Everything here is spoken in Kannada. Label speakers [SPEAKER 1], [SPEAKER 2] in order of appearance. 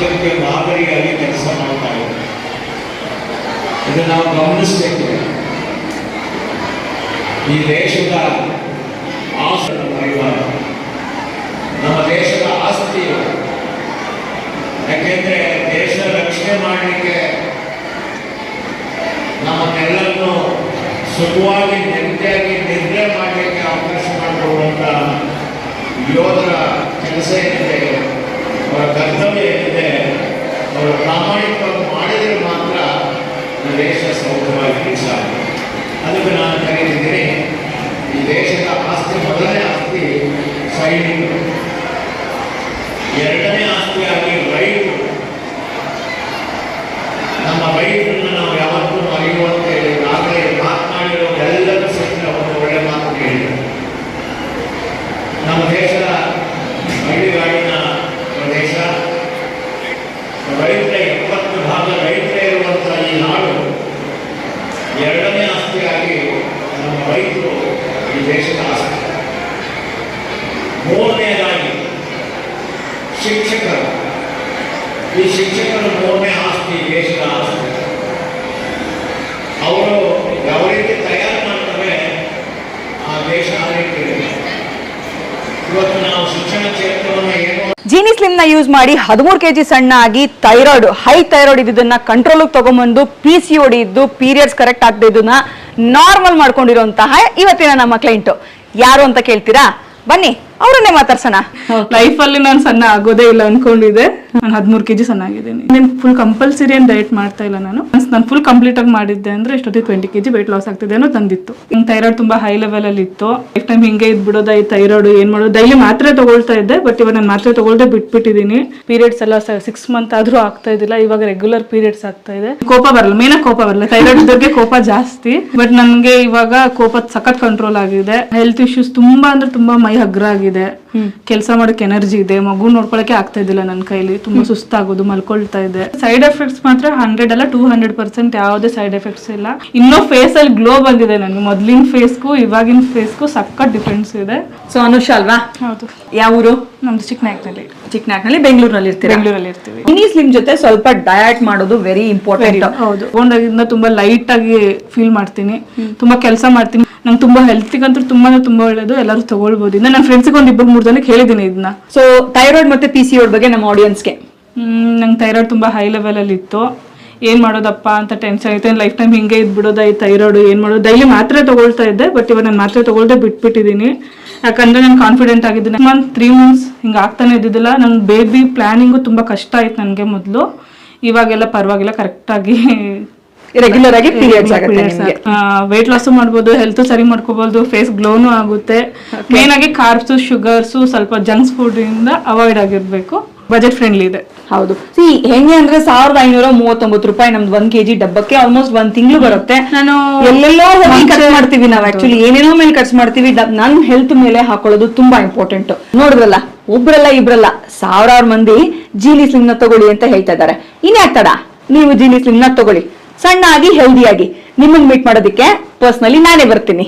[SPEAKER 1] ರಾಜ್ಯಕ್ಕೆ ಮಾದರಿಯಾಗಿ ಕೆಲಸ ಮಾಡ್ತಾ ಇದೆ ಇದು ನಾವು ಗಮನಿಸಬೇಕು ಈ ದೇಶದ ಆಸ್ತಿ. ನಮ್ಮ ದೇಶದ ಆಸ್ತಿ. ಯಾಕೆಂದ್ರೆ ದೇಶ ರಕ್ಷಣೆ ಮಾಡಲಿಕ್ಕೆ ನಮ್ಮನ್ನೆಲ್ಲರನ್ನು ಸುಖವಾಗಿ ದೇಶ ಸೌಖ್ಯವಾಗಿ ಸಾಧ್ಯ ಅದಕ್ಕೆ ನಾನು ಕರೀತಿದ್ದೇನೆ, ಈ ದೇಶದ ಆಸ್ತಿ, ಮೊದಲನೇ ಆಸ್ತಿ ಸೈನಿಕರು ಎರಡನೇ ಆಸ್ತಿಯಾಗಿ ರೈತರು. ನಮ್ಮ ರೈತರನ್ನ ನಾವು ಯಾವತ್ತೂ ಅರಿಯುವಂತೆ ಆಗಲೇ ಮಾತನಾಡಿರೋ ಎಲ್ಲರೂ ಸಹಿತ ಒಂದು ಒಳ್ಳೆ ಮಾತು ಹೇಳಿದರು ನಮ್ಮ ದೇಶದ ಹಳ್ಳಿಗಾಡಿನ ಪ್ರದೇಶ ರೈತರ ಎಪ್ಪತ್ತು ಭಾಗ ರೈತರೇ ಇರುವಂಥ ಈ ನಾಡು ಎರಡನೇ ಆಸ್ತಿಯಾಗಿ ನಮ್ಮ ರೈತರು ಈ ದೇಶದ ಆಸಕ್ತಿ. ಮೂರನೆಯದಾಗಿ ಶಿಕ್ಷಕರು. ಈ ಶಿಕ್ಷಕರ ಮೂರನೇ ಆಸ್ತಿ ದೇಶದ
[SPEAKER 2] ಜೀನಿ ನ ಯೂಸ್ ಮಾಡಿ ಹದಿಮೂರು ಕೆಜಿ ಸಣ್ಣ ಆಗಿ ಥೈರಾಯ್ಡ್ ಹೈ ಥೈರಾಯ್ಡ್ ಇದ್ದನ್ನ ಕಂಟ್ರೋಲ್ ತಗೊಂಬಂದು ಪಿ ಸಿ ಓಡಿ ಇದ್ದು ಪೀರಿಯಡ್ಸ್ ಕರೆಕ್ಟ್ ಆಗದೆ ಇದನ್ನ ನಾರ್ಮಲ್ ಮಾಡ್ಕೊಂಡಿರುವಂತಹ ಇವತ್ತಿನ ನಮ್ಮ ಕ್ಲೈಂಟ್ ಯಾರು ಅಂತ ಕೇಳ್ತೀರಾ? ಬನ್ನಿ. ಅವರನ್ನೇ ಮಾತಾಡ್ಸೋಣ.
[SPEAKER 3] ಲೈಫ್ ಅಲ್ಲಿ ನಾನು ಸಣ್ಣ ಆಗೋದೇ ಇಲ್ಲ ಅನ್ಕೊಂಡಿದ್ದೆ. ನಾನು ಹದಿಮೂರು ಕೆಜಿ ಸಣ್ಣ ಆಗಿದ್ದೀನಿ. ಫುಲ್ ಕಂಪಲ್ಸರಿ ಏನ್ ಡಯಟ್ ಮಾಡ್ತಾ ಇಲ್ಲ ನಾನು. ನಾನು ಫುಲ್ ಕಂಪ್ಲೀಟ್ ಆಗಿ ಮಾಡಿದ್ದೆ ಅಂದ್ರೆ ಇಷ್ಟೊತ್ತಿಗೆ ಟ್ವೆಂಟಿ ಕೆಜಿ ವೆಯ್ಟ್ ಲಾಸ್ ಆಗ್ತಿದೆ ಅನ್ನೋ ತಂದಿತ್ತು ಥೈರಾಯ್ಡ್ ತುಂಬಾ ಹೈ ಲೆವೆಲ್ ಅಲ್ಲಿ ಇತ್ತು. ಲೈಫ್ ಟೈಮ್ ಹಿಂಗೆ ಇದ್ಬಿಡೋದ ಈ ಥೈರಾಯ್ಡ್ ಏನ್ ಮಾಡೋದು? ಡೈಲಿ ಮಾತ್ರೆ ತಗೊಳ್ತಾ ಇದ್ದೆ ಬಟ್ ಇವಾಗ ನಾನು ಮಾತ್ರೆ ತಗೊಳ್ದೆ ಬಿಟ್ಬಿಟ್ಟಿದ್ದೀನಿ ಪೀರಿಯಡ್ಸ್ ಎಲ್ಲ ಸಿಕ್ಸ್ ಮಂತ್ ಆದ್ರೂ ಆಗ್ತಾ ಇದಿಲ್ಲ ಇವಾಗ ರೆಗ್ಯುಲರ್ ಪೀರಿಯಡ್ಸ್ ಆಗ್ತಾ ಇದೆ. ಕೋಪ ಬರಲ್ಲ ಮೇನ ಕೋಪ ಬರಲ್ಲ. ಥೈರಾಯ್ಡ್ ಬಗ್ಗೆ ಕೋಪ ಜಾಸ್ತಿ ಬಟ್ ನನ್ಗೆ ಇವಾಗ ಕೋಪ ಸಖತ್ ಕಂಟ್ರೋಲ್ ಆಗಿದೆ. ಹೆಲ್ತ್ ಇಶ್ಯೂಸ್ ತುಂಬಾ ಅಂದ್ರೆ ತುಂಬಾ ಮೈ ಹಗ್ರ ಆಗಿದೆ. ಕೆಲಸ ಮಾಡಕ್ಕೆ ಎನರ್ಜಿ ಇದೆ. ಮಗು ನೋಡ್ಕೊಳಕ್ಕೆ ಆಗ್ತಾ ಇದ್ದಿಲ್ಲ ನನ್ನ ಕೈಲಿ. ತುಂಬಾ ಸುಸ್ತಾಗೋದು ಮಲ್ಕೊಳ್ತಾ ಇದೆ. ಸೈಡ್ ಎಫೆಕ್ಟ್ಸ್ ಮಾತ್ರ ಹಂಡ್ರೆಡ್ ಅಲ್ಲ ಟೂ ಹಂಡ್ರೆಡ್ ಪರ್ಸೆಂಟ್ ಯಾವುದೇ ಸೈಡ್ ಎಫೆಕ್ಟ್ಸ್ ಇಲ್ಲ. ಇನ್ನೂ ಫೇಸ್ ಅಲ್ಲಿ ಗ್ಲೋ ಬಂದಿದೆ ನನಗೆ. ಮೊದ್ಲಿನ ಫೇಸ್ಗೂ ಇವಾಗಿನ ಫೇಸ್ಗೂ ಸಖತ್ ಡಿಫ್ರೆನ್ಸ್ ಇದೆ.
[SPEAKER 2] ಸೊ ಅನುಷ ಅಲ್ವಾ?
[SPEAKER 3] ಹೌದು.
[SPEAKER 2] ಯಾವ ಊರು?
[SPEAKER 3] ನಮ್ದು ಚಿಕ್ಕನಾಗ್ನಲ್ಲಿ
[SPEAKER 2] ಚಿಕ್ಕನಾಗ್ನಲ್ಲಿ ಬೆಂಗಳೂರಿನಲ್ಲಿ ನಲ್ಲಿ
[SPEAKER 3] ಬೆಂಗಳೂರಲ್ಲಿ ಇರ್ತೀವಿ.
[SPEAKER 2] ಮಿನಿ ಸ್ಲಿಮ್ ಜೊತೆ ಸ್ವಲ್ಪ ಡಯಟ್ ಮಾಡೋದು ವೆರಿ ಇಂಪಾರ್ಟೆಂಟ್
[SPEAKER 3] ಹೌದು. ಒಂದಾಗಿಂದ ತುಂಬಾ ಲೈಟ್ ಆಗಿ ಫೀಲ್ ಮಾಡ್ತೀನಿ. ತುಂಬಾ ಕೆಲಸ ಮಾಡ್ತೀನಿ. ನಂಗೆ ತುಂಬಾ ಹೆಲ್ತಿಗಂತೂ ತುಂಬಾ ತುಂಬಾ ಒಳ್ಳೇದು ಎಲ್ಲರೂ ತಗೊಳ್ಬೋದು. ಇನ್ನು ನನ್ನ ಫ್ರೆಂಡ್ಸ್ಗೆ ಒಂದು ಇಬ್ಬರು ಮೂರು ಜನಕ್ಕೆ ಹೇಳಿದ್ದೀನಿ ಇದನ್ನ
[SPEAKER 2] ಸೊ ಥೈರಾಯ್ಡ್ ಮತ್ತೆ ಪಿ ಸಿ ಬಗ್ಗೆ ನಮ್ಮ ಆಡಿಯನ್ಸ್ಗೆ
[SPEAKER 3] ನಂಗೆ ಥೈರಾಯ್ಡ್ ತುಂಬಾ ಹೈ ಲೆವೆಲ್ ಅಲ್ಲಿ ಇತ್ತು. ಏನು ಮಾಡೋದಪ್ಪ ಅಂತ ಟೆನ್ಷನ್ ಐತೆ ಲೈಫ್ ಟೈಮ್ ಹಿಂಗೆ ಇದ್ಬಿಡೋದ ಈ ಥೈರಾಯ್ಡ್ ಏನು ಮಾಡೋದು? ಡೈಲಿ ಮಾತ್ರೆ ತಗೊಳ್ತಾ ಇದ್ದೆ ಬಟ್ ಇವಾಗ ನಾನು ಮಾತ್ರೆ ತಗೊಳ್ದೆ ಬಿಟ್ಬಿಟ್ಟಿದ್ದೀನಿ ಯಾಕಂದರೆ ನಾನು ಕಾನ್ಫಿಡೆಂಟ್ ಆಗಿದ್ದೀನಿ. ಮಂತ್ ತ್ರೀ ಮಂತ್ಸ್ ಹಿಂಗೆ ಆಗ್ತಾನೆ ಇದ್ದಿದ್ದಿಲ್ಲ. ನಂಗೆ ಬೇಬಿ ಪ್ಲ್ಯಾನಿಂಗು ತುಂಬಾ ಕಷ್ಟ ಆಯ್ತು ನನಗೆ ಮೊದಲು. ಇವಾಗೆಲ್ಲ ಪರವಾಗಿಲ್ಲ ಕರೆಕ್ಟಾಗಿ
[SPEAKER 2] ರೆಗ್ಯುಲರ್ ಆಗಿ ಪೀರಿಯಡ್ಸ್ ಆಗುತ್ತೆ ನಿಮಗೆ.
[SPEAKER 3] ವೇಟ್ ಲಾಸ್ ಮಾಡ್ಬೋದು ಹೆಲ್ತ್ ಸರಿ ಮಾಡ್ಕೋಬಹುದು ಫೇಸ್ ಗ್ಲೋನು ಆಗುತ್ತೆ. ಮೇನ್ ಆಗಿ ಕಾರ್ಬ್ಸ್ ಶುಗರ್ಸ್ ಸ್ವಲ್ಪ ಜಂಕ್ಸ್ ಫುಡ್ ಇಂದ ಅವಾಯ್ಡ್ ಆಗಿರ್ಬೇಕು. ಬಜೆಟ್ ಫ್ರೆಂಡ್ಲಿ ಇದೆ.
[SPEAKER 2] ಹೌದು. ಸಿ ಹೆಂಗೆ ಅಂದ್ರೆ ಸಾವಿರದ ಐನೂರ ಮೂವತ್ತೊಂಬತ್ತು ರೂಪಾಯಿ ನಮ್ದು ಒಂದ್ ಕೆಜಿ ಡಬ್ಬಕ್ಕೆ ಆಲ್ಮೋಸ್ಟ್ ಒಂದ್ ತಿಂಗಳು ಬರುತ್ತೆ.
[SPEAKER 3] ನಾನು
[SPEAKER 2] ಎಲ್ಲೆಲ್ಲೋ ಹೋಗಿ ಖರ್ಚು ಮಾಡ್ತೀವಿ ನಾವು ಆಕ್ಚುಲಿ ಏನೇನೋ ಮೇಲೆ ಖರ್ಚು ಮಾಡ್ತೀವಿ. ನನ್ ಹೆಲ್ತ್ ಮೇಲೆ ಹಾಕೊಳ್ಳೋದು ತುಂಬಾ ಇಂಪಾರ್ಟೆಂಟ್ ನೋಡ್ರಲ್ಲ ಒಬ್ರಲ್ಲ ಇಬ್ರಲ್ಲ. ಸಾವಿರಾರು ಮಂದಿ ಜೀಲಿ ಸ್ಲಿಮ್ನ ತಗೊಳ್ಳಿ ಅಂತ ಹೇಳ್ತಾ ಇದ್ದಾರೆ. ಇನ್ಯಾಕ್ ತಡ? ನೀವು ಜೀಲಿ ಸ್ಲಿಮ್ನ ತಗೊಳ್ಳಿ. ಸಣ್ಣ ಆಗಿ ಹೆಲ್ದಿ ಆಗಿ. ನಿಮ್ಮನ್ನ ಮೀಟ್ ಮಾಡೋದಕ್ಕೆ ಪರ್ಸ್ನಲಿ ನಾನೇ ಬರ್ತೀನಿ.